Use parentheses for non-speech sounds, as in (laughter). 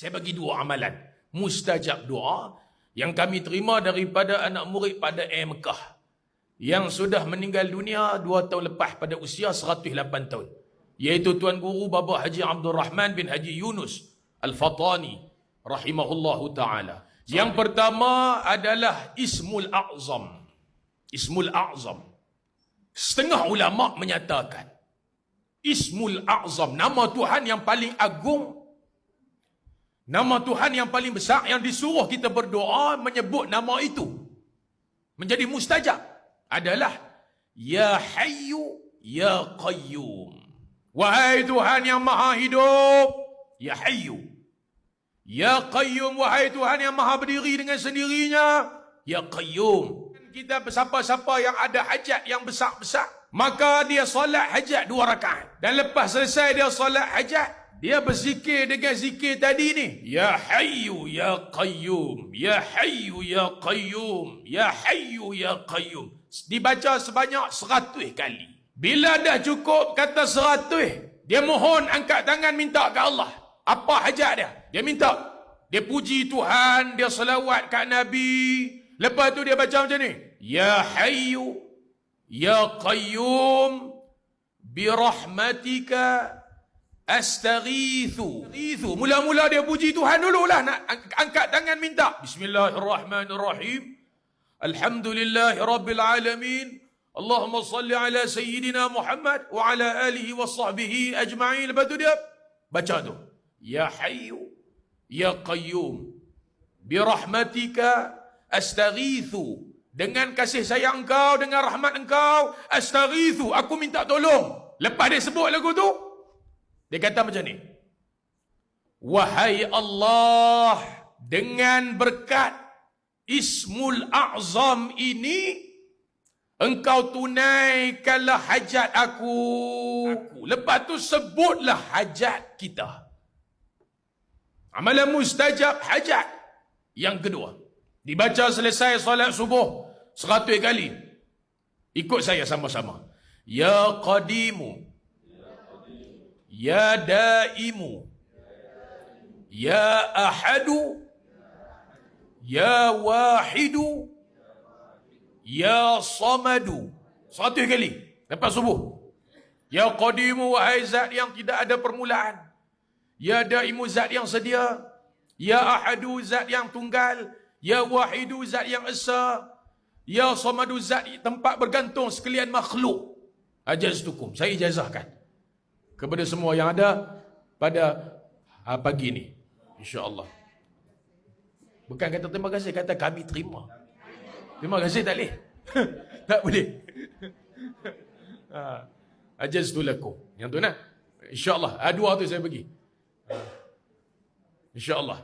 Saya bagi dua amalan. Mustajab doa yang kami terima daripada anak murid pada Air Mekah. Yang sudah meninggal dunia dua tahun lepas pada usia 108 tahun. Iaitu Tuan Guru Bapa Haji Abdul Rahman bin Haji Yunus Al-Fatani rahimahullahu ta'ala. Yang pertama adalah Ismul A'zam. Ismul A'zam. Setengah ulama menyatakan Ismul A'zam, nama Tuhan yang paling agung Nama Tuhan yang paling besar yang disuruh kita berdoa menyebut nama itu menjadi mustajab adalah Ya Hayyu Ya Qayyum. Wahai Tuhan yang Maha Hidup, Ya Hayyu. Ya Qayyum, wahai Tuhan yang Maha berdiri dengan sendirinya, Ya Qayyum. Kita siapa-siapa yang ada hajat yang besar-besar, maka dia solat hajat dua rakaat. Dan lepas selesai dia solat hajat, dia berzikir dengan zikir tadi ni. Ya Hayyu Ya Qayyum. Ya Hayyu Ya Qayyum. Ya Hayyu Ya Qayyum. Dibaca sebanyak seratus kali. Bila dah cukup kata seratus, dia mohon angkat tangan minta ke Allah. Apa hajat dia? Dia minta. Dia puji Tuhan, dia selawat kat Nabi. Lepas tu dia baca macam ni. Ya Hayyu Ya Qayyum. Birahmatika Astaghithu. Astaghithu. Mula-mula dia puji Tuhan dululah. Nak angkat tangan minta. Bismillahirrahmanirrahim. Alhamdulillah Rabbil Alamin. Allahumma salli ala Sayyidina Muhammad wa ala alihi wa sahbihi ajma'in. Lepas tu dia baca tu. Ya Hayyu. Ya Qayyum. Birahmatika astaghithu. Dengan kasih sayang engkau, dengan rahmat engkau, astaghithu. Aku minta tolong. Lepas dia sebut lagu tu, dia kata macam ni. Wahai Allah, dengan berkat Ismul A'zam ini, engkau tunaikanlah hajat aku. aku. Lepas tu sebutlah hajat kita. Amalan mustajab hajat. Yang kedua, dibaca selesai solat subuh seratus kali. Ikut saya sama-sama. Ya Qadimu, Ya daimu. Ya ahadu. Ya wahidu. Ya samadu. Satu kali. Lepas subuh. Ya qadimu wahai zat yang tidak ada permulaan. Ya daimu zat yang sedia. Ya ahadu zat yang tunggal. Ya wahidu zat yang esa. Ya samadu zat tempat bergantung sekalian makhluk. Ajaz tukum. Saya ijazahkan kepada semua yang ada pada uh, pagi ini. InsyaAllah. Bukan kata terima kasih, kata kami terima. Terima kasih tak boleh. (laughs) tak boleh. uh, Ajaz tu laku. Yang tu nak. InsyaAllah. Uh, dua tu saya bagi. Uh, InsyaAllah.